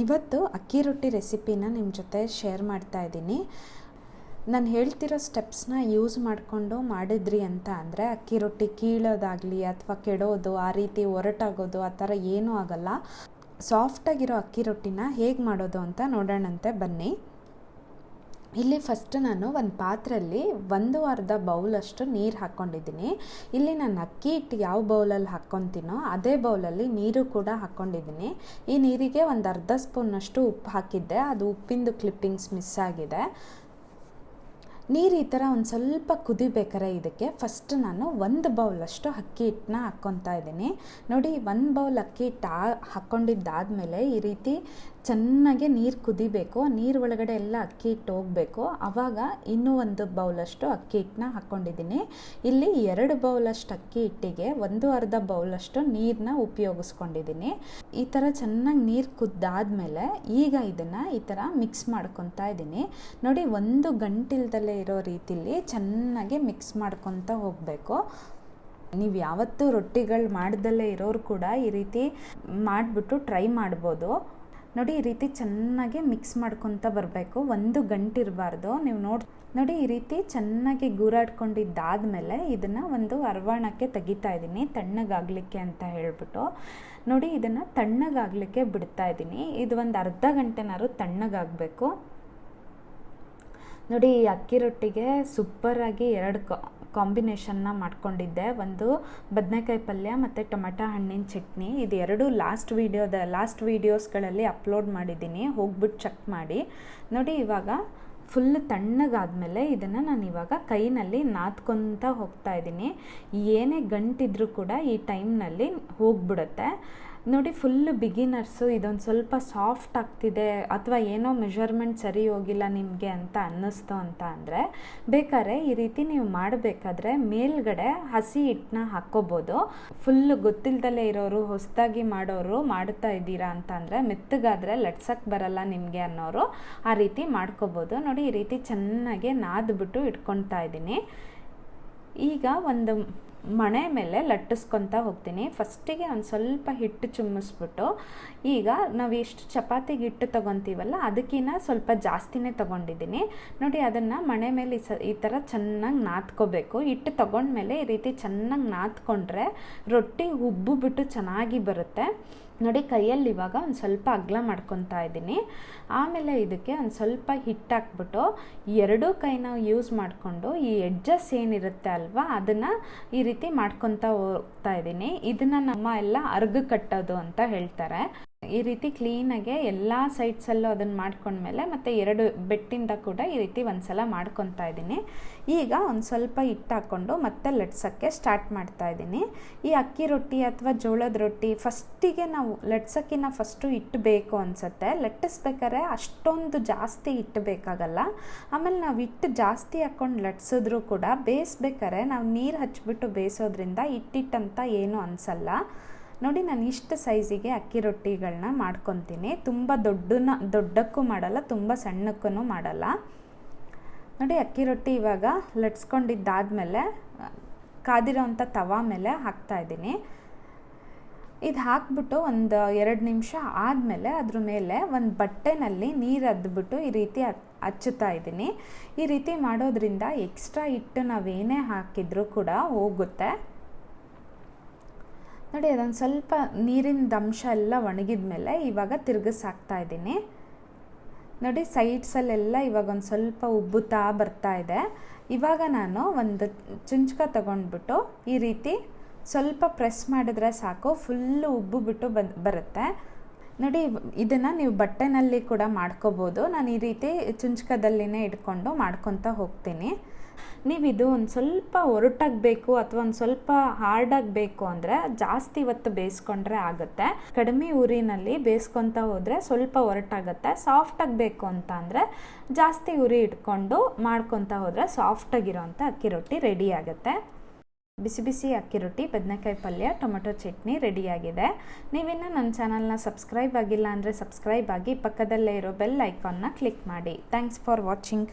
ಇವತ್ತು ಅಕ್ಕಿ ರೊಟ್ಟಿ ರೆಸಿಪಿನ ನಿಮ್ಮ ಜೊತೆ ಶೇರ್ ಮಾಡ್ತಾ ಇದ್ದೀನಿ. ನಾನು ಹೇಳ್ತಿರೋ ಸ್ಟೆಪ್ಸ್ನ ಯೂಸ್ ಮಾಡಿಕೊಂಡು ಮಾಡಿದ್ರಿ ಅಂತ ಅಂದರೆ ಅಕ್ಕಿ ರೊಟ್ಟಿ ಕೀಳೋದಾಗಲಿ ಅಥವಾ ಕೆಡೋದು, ಆ ರೀತಿ ಒರಟಾಗೋದು, ಆ ಥರ ಏನೂ ಆಗಲ್ಲ. ಸಾಫ್ಟಾಗಿರೋ ಅಕ್ಕಿ ರೊಟ್ಟಿನ ಹೇಗೆ ಮಾಡೋದು ಅಂತ ನೋಡೋಣಂತೆ ಬನ್ನಿ. ಇಲ್ಲಿ ಫಸ್ಟ್ ನಾನು ಒಂದು ಪಾತ್ರೆಯಲ್ಲಿ ಒಂದು ಅರ್ಧ ಬೌಲಷ್ಟು ನೀರು ಹಾಕ್ಕೊಂಡಿದ್ದೀನಿ. ಇಲ್ಲಿ ನಾನು ಅಕ್ಕಿ ಹಿಟ್ಟು ಯಾವ ಬೌಲಲ್ಲಿ ಹಾಕ್ಕೊತೀನೋ ಅದೇ ಬೌಲಲ್ಲಿ ನೀರು ಕೂಡ ಹಾಕ್ಕೊಂಡಿದ್ದೀನಿ. ಈ ನೀರಿಗೆ ಒಂದು ಅರ್ಧ ಸ್ಪೂನಷ್ಟು ಉಪ್ಪು ಹಾಕಿದ್ದೆ. ಅದು ಉಪ್ಪಿಂದು ಕ್ಲಿಪ್ಪಿಂಗ್ಸ್ ಮಿಸ್ ಆಗಿದೆ. ನೀರು ಈ ಥರ ಒಂದು ಸ್ವಲ್ಪ ಕುದಿಬೇಕಾರೆ ಇದಕ್ಕೆ ಫಸ್ಟ್ ನಾನು ಒಂದು ಬೌಲಷ್ಟು ಅಕ್ಕಿ ಹಿಟ್ಟನ್ನ ಹಾಕ್ಕೊತಾ ಇದ್ದೀನಿ. ನೋಡಿ, ಒಂದು ಬೌಲ್ ಅಕ್ಕಿ ಹಿಟ್ಟು ಹಾಕ್ಕೊಂಡಿದ್ದಾದಮೇಲೆ ಈ ರೀತಿ ಚೆನ್ನಾಗಿ ನೀರು ಕುದಿಬೇಕು, ನೀರು ಒಳಗಡೆ ಎಲ್ಲ ಅಕ್ಕಿ ಹಿಟ್ಟು ಹೋಗಬೇಕು. ಆವಾಗ ಇನ್ನೂ ಒಂದು ಬೌಲಷ್ಟು ಅಕ್ಕಿ ಹಿಟ್ಟನ್ನ ಹಾಕ್ಕೊಂಡಿದ್ದೀನಿ ಇಲ್ಲಿ ಎರಡು ಬೌಲಷ್ಟು ಅಕ್ಕಿ ಹಿಟ್ಟಿಗೆ ಒಂದು ಅರ್ಧ ಬೌಲಷ್ಟು ನೀರನ್ನ ಉಪಯೋಗಿಸ್ಕೊಂಡಿದ್ದೀನಿ. ಈ ಥರ ಚೆನ್ನಾಗಿ ನೀರು ಕುದ್ದಾದಮೇಲೆ ಈಗ ಇದನ್ನು ಈ ಥರ ಮಿಕ್ಸ್ ಮಾಡ್ಕೊತಾ ಇದ್ದೀನಿ. ನೋಡಿ, ಒಂದು ಗಂಟಿಲ್ದಲ್ಲೇ ಇರೋ ರೀತಿಲಿ ಚೆನ್ನಾಗಿ ಮಿಕ್ಸ್ ಮಾಡ್ಕೊತ ಹೋಗಬೇಕು. ನೀವು ಯಾವತ್ತೂ ರೊಟ್ಟಿಗಳು ಮಾಡ್ದಲ್ಲೇ ಇರೋರು ಕೂಡ ಈ ರೀತಿ ಮಾಡಿಬಿಟ್ಟು ಟ್ರೈ ಮಾಡ್ಬೋದು. ನೋಡಿ, ಈ ರೀತಿ ಚೆನ್ನಾಗಿ ಮಿಕ್ಸ್ ಮಾಡ್ಕೊತ ಬರಬೇಕು. ಒಂದು ಗಂಟಿರಬಾರ್ದು ನೀವು ನೋಡಿ ನೋಡಿ, ಈ ರೀತಿ ಚೆನ್ನಾಗಿ ಗೂರಾಡ್ಕೊಂಡಿದ್ದಾದಮೇಲೆ ಇದನ್ನು ಒಂದು ಅರ್ವಾಣಕ್ಕೆ ತೆಗಿತಾ ಇದ್ದೀನಿ. ತಣ್ಣಗಾಗಲಿಕ್ಕೆ ಅಂತ ಹೇಳ್ಬಿಟ್ಟು. ನೋಡಿ, ಇದನ್ನು ತಣ್ಣಗಾಗಲಿಕ್ಕೆ ಬಿಡ್ತಾ ಇದ್ದೀನಿ. ಇದು ಒಂದು ಅರ್ಧ ಗಂಟೆನಾದ್ರು ತಣ್ಣಗಾಗಬೇಕು. ನೋಡಿ, ಈ ಅಕ್ಕಿ ರೊಟ್ಟಿಗೆ ಸೂಪರಾಗಿ ಎರಡು ಕಾಂಬಿನೇಷನ್ನ ಮಾಡ್ಕೊಂಡಿದ್ದೆ. ಒಂದು ಬದನೆಕಾಯಿ ಪಲ್ಯ ಮತ್ತು ಟೊಮೆಟೊ ಹಣ್ಣಿನ ಚಟ್ನಿ. ಇದು ಎರಡು ಲಾಸ್ಟ್ ವೀಡಿಯೋದ ಲಾಸ್ಟ್ ವೀಡಿಯೋಸ್ಗಳಲ್ಲಿ ಅಪ್ಲೋಡ್ ಮಾಡಿದ್ದೀನಿ. ಹೋಗ್ಬಿಟ್ಟು ಚೆಕ್ ಮಾಡಿ. ನೋಡಿ, ಇವಾಗ ಫುಲ್ ತಣ್ಣಗಾದಮೇಲೆ ಇದನ್ನು ನಾನು ಇವಾಗ ಕೈನಲ್ಲಿ ನಾದ್ಕೊತ ಹೋಗ್ತಾ ಇದ್ದೀನಿ. ಏನೇ ಗಂಟಿದ್ರೂ ಕೂಡ ಈ ಟೈಮ್ನಲ್ಲಿ ಹೋಗ್ಬಿಡುತ್ತೆ. ನೋಡಿ ಫುಲ್ ಬಿಗಿನರ್ಸು ಇದೊಂದು ಸ್ವಲ್ಪ ಸಾಫ್ಟ್ ಆಗ್ತಿದೆ ಅಥವಾ ಏನೋ ಮೆಷರ್ಮೆಂಟ್ ಸರಿ ಹೋಗಿಲ್ಲ ನಿಮಗೆ ಅಂತ ಅನ್ನಿಸ್ತು ಅಂತ ಅಂದರೆ, ಬೇಕಾದ್ರೆ ಈ ರೀತಿ ನೀವು ಮಾಡಬೇಕಾದ್ರೆ ಮೇಲ್ಗಡೆ ಹಸಿ ಹಿಟ್ಟನ್ನ ಹಾಕ್ಕೋಬೋದು. ಫುಲ್ ಗೊತ್ತಿಲ್ದಲೇ ಇರೋರು, ಹೊಸದಾಗಿ ಮಾಡೋರು ಮಾಡ್ತಾ ಇದ್ದೀರಾ ಅಂತ ಅಂದರೆ, ಮೆತ್ತಗಾದರೆ ಲಟ್ಸಕ್ಕೆ ಬರಲ್ಲ ನಿಮಗೆ ಅನ್ನೋರು ಆ ರೀತಿ ಮಾಡ್ಕೋಬೋದು. ನೋಡಿ, ಈ ರೀತಿ ಚೆನ್ನಾಗಿ ನಾದ್ಬಿಟ್ಟು ಇಟ್ಕೊತಾ ಇದ್ದೀನಿ. ಈಗ ಒಂದು ಮಣೆ ಮೇಲೆ ಲಟ್ಟಿಸ್ಕೊತ ಹೋಗ್ತೀನಿ. ಫಸ್ಟಿಗೆ ಒಂದು ಸ್ವಲ್ಪ ಹಿಟ್ಟು ಚುಮ್ಮಿಸ್ಬಿಟ್ಟು, ಈಗ ನಾವು ಎಷ್ಟು ಚಪಾತಿಗೆ ಹಿಟ್ಟು ತೊಗೊತೀವಲ್ಲ ಅದಕ್ಕಿಂತ ಸ್ವಲ್ಪ ಜಾಸ್ತಿನೇ ತೊಗೊಂಡಿದ್ದೀನಿ. ನೋಡಿ, ಅದನ್ನು ಮಣೆ ಮೇಲೆ ಸ, ಈ ಥರ ಚೆನ್ನಾಗಿ ನಾದ್ಕೋಬೇಕು ಹಿಟ್ಟು ತೊಗೊಂಡ್ಮೇಲೆ ಈ ರೀತಿ ಚೆನ್ನಾಗಿ ನಾದ್ಕೊಂಡ್ರೆ ರೊಟ್ಟಿ ಉಬ್ಬು ಬಿಟ್ಟು ಚೆನ್ನಾಗಿ ಬರುತ್ತೆ. ನೋಡಿ, ಕೈಯಲ್ಲಿ ಇವಾಗ ಒಂದು ಸ್ವಲ್ಪ ಅಗ್ಲ ಮಾಡ್ಕೊತಾ ಇದ್ದೀನಿ. ಆಮೇಲೆ ಇದಕ್ಕೆ ಒಂದು ಸ್ವಲ್ಪ ಹಿಟ್ಟು ಹಾಕ್ಬಿಟ್ಟು ಎರಡೂ ಕೈನ ಯೂಸ್ ಮಾಡಿಕೊಂಡು ಈ ಎಡ್ಜಸ್ ಏನಿರುತ್ತೆ ಅಲ್ವಾ, ಅದನ್ನು ಈ ರೀತಿ ಮಾಡ್ಕೊತಾ ಹೋಗ್ತಾ ಇದ್ದೀನಿ. ಇದನ್ನು ನಮ್ಮ ಎಲ್ಲ ಅರ್ಗ ಕಟ್ಟೋದು ಅಂತ ಹೇಳ್ತಾರೆ. ಈ ರೀತಿ ಕ್ಲೀನಾಗೆ ಎಲ್ಲ ಸೈಡ್ಸಲ್ಲೂ ಅದನ್ನು ಮಾಡ್ಕೊಂಡ್ಮೇಲೆ ಮತ್ತು ಎರಡು ಬೆಟ್ಟಿಂದ ಕೂಡ ಈ ರೀತಿ ಒಂದು ಸಲ ಮಾಡ್ಕೊತಾ ಇದ್ದೀನಿ. ಈಗ ಒಂದು ಸ್ವಲ್ಪ ಹಿಟ್ಟು ಹಾಕ್ಕೊಂಡು ಮತ್ತೆ ಲಟ್ಸೋಕ್ಕೆ ಸ್ಟಾರ್ಟ್ ಮಾಡ್ತಾ ಇದ್ದೀನಿ. ಈ ಅಕ್ಕಿ ರೊಟ್ಟಿ ಅಥವಾ ಜೋಳದ ರೊಟ್ಟಿ ಫಸ್ಟಿಗೆ ನಾವು ಲಟ್ಸೋಕ್ಕಿನ್ನ ಫಸ್ಟು ಹಿಟ್ಟು ಬೇಕು ಅನಿಸುತ್ತೆ. ಲಟ್ಟಿಸ್ಬೇಕಾದ್ರೆ ಅಷ್ಟೊಂದು ಜಾಸ್ತಿ ಹಿಟ್ಟು ಬೇಕಾಗಲ್ಲ. ಆಮೇಲೆ ನಾವು ಹಿಟ್ಟು ಜಾಸ್ತಿ ಹಾಕ್ಕೊಂಡು ಲಟ್ಸಿದ್ರೂ ಕೂಡ ಬೇಯಿಸ್ಬೇಕಾದ್ರೆ ನಾವು ನೀರು ಹಚ್ಚಿಬಿಟ್ಟು ಬೇಯಿಸೋದ್ರಿಂದ ಹಿಟ್ಟಿಟ್ಟಂತ ಏನೂ ಅನಿಸಲ್ಲ. ನೋಡಿ, ನಾನು ಇಷ್ಟು ಸೈಜಿಗೆ ಅಕ್ಕಿ ರೊಟ್ಟಿಗಳನ್ನ ಮಾಡ್ಕೊತೀನಿ. ತುಂಬ ದೊಡ್ಡನ, ದೊಡ್ಡಕ್ಕೂ ಮಾಡಲ್ಲ, ತುಂಬ ಸಣ್ಣಕ್ಕೂ ಮಾಡಲ್ಲ. ನೋಡಿ, ಅಕ್ಕಿ ರೊಟ್ಟಿ ಇವಾಗ ಲಟ್ಸ್ಕೊಂಡಿದ್ದಾದಮೇಲೆ ಕಾದಿರೋವಂಥ ತವಾ ಮೇಲೆ ಹಾಕ್ತಾಯಿದ್ದೀನಿ ಇದು ಹಾಕ್ಬಿಟ್ಟು ಒಂದು ಎರಡು ನಿಮಿಷ ಆದಮೇಲೆ ಅದ್ರ ಮೇಲೆ ಒಂದು ಬಟ್ಟೆನಲ್ಲಿ ನೀರು ಅದ್ಬಿಟ್ಟು ಈ ರೀತಿ ಹಚ್ಚುತ್ತಾ ಇದ್ದೀನಿ. ಈ ರೀತಿ ಮಾಡೋದ್ರಿಂದ ಎಕ್ಸ್ಟ್ರಾ ಹಿಟ್ಟು ನಾವೇನೇ ಹಾಕಿದರೂ ಕೂಡ ಹೋಗುತ್ತೆ. ನೋಡಿ, ಅದೊಂದು ಸ್ವಲ್ಪ ನೀರಿನ ಅಂಶ ಎಲ್ಲ ಒಣಗಿದ ಮೇಲೆ ಇವಾಗ ತಿರುಗಿಸಾಕ್ತಾ ಇದ್ದೀನಿ. ನೋಡಿ, ಸೈಡ್ಸಲ್ಲೆಲ್ಲ ಇವಾಗ ಒಂದು ಸ್ವಲ್ಪ ಉಬ್ಬುತ್ತಾ ಬರ್ತಾ ಇದೆ. ಇವಾಗ ನಾನು ಒಂದು ಚುಂಚ್ಕ ತಗೊಂಡ್ಬಿಟ್ಟು ಈ ರೀತಿ ಸ್ವಲ್ಪ ಪ್ರೆಸ್ ಮಾಡಿದ್ರೆ ಸಾಕು, ಫುಲ್ಲು ಉಬ್ಬು ಬಿಟ್ಟು ಬರುತ್ತೆ. ನೋಡಿ, ಇದನ್ನು ನೀವು ಬಟ್ಟೆನಲ್ಲಿ ಕೂಡ ಮಾಡ್ಕೋಬೋದು. ನಾನು ಈ ರೀತಿ ಚುಂಚ್ಕದಲ್ಲಿನೇ ಇಟ್ಕೊಂಡು ಮಾಡ್ಕೊತ ಹೋಗ್ತೀನಿ. ನೀವು ಇದು ಒಂದು ಸ್ವಲ್ಪ ಒರಟಾಗಬೇಕು ಅಥವಾ ಒಂದು ಸ್ವಲ್ಪ ಹಾರ್ಡಾಗಬೇಕು ಅಂದರೆ ಜಾಸ್ತಿ ಹೊತ್ತು ಬೇಯಿಸ್ಕೊಂಡ್ರೆ ಆಗುತ್ತೆ. ಕಡಿಮೆ ಉರಿನಲ್ಲಿ ಬೇಯಿಸ್ಕೊತ ಹೋದರೆ ಸ್ವಲ್ಪ ಒರಟಾಗುತ್ತೆ. ಸಾಫ್ಟಾಗಬೇಕು ಅಂತ ಅಂದರೆ ಜಾಸ್ತಿ ಉರಿ ಇಟ್ಕೊಂಡು ಮಾಡ್ಕೊತ ಹೋದರೆ ಸಾಫ್ಟಾಗಿರೋಂಥ ಅಕ್ಕಿ ರೊಟ್ಟಿ ರೆಡಿ ಆಗುತ್ತೆ. ಬಿಸಿ ಬಿಸಿ ಅಕ್ಕಿ ರೊಟ್ಟಿ, ಬದನೆಕಾಯಿ ಪಲ್ಯ, ಟೊಮೆಟೊ ಚಟ್ನಿ ರೆಡಿಯಾಗಿದೆ ನೀವಿನ್ನು ನನ್ನ ಚಾನಲ್ನ ಸಬ್ಸ್ಕ್ರೈಬ್ ಆಗಿಲ್ಲ ಅಂದರೆ ಸಬ್ಸ್ಕ್ರೈಬ್ ಆಗಿ ಪಕ್ಕದಲ್ಲೇ ಇರೋ ಬೆಲ್ ಐಕಾನ್ನ ಕ್ಲಿಕ್ ಮಾಡಿ. Thanks for watching.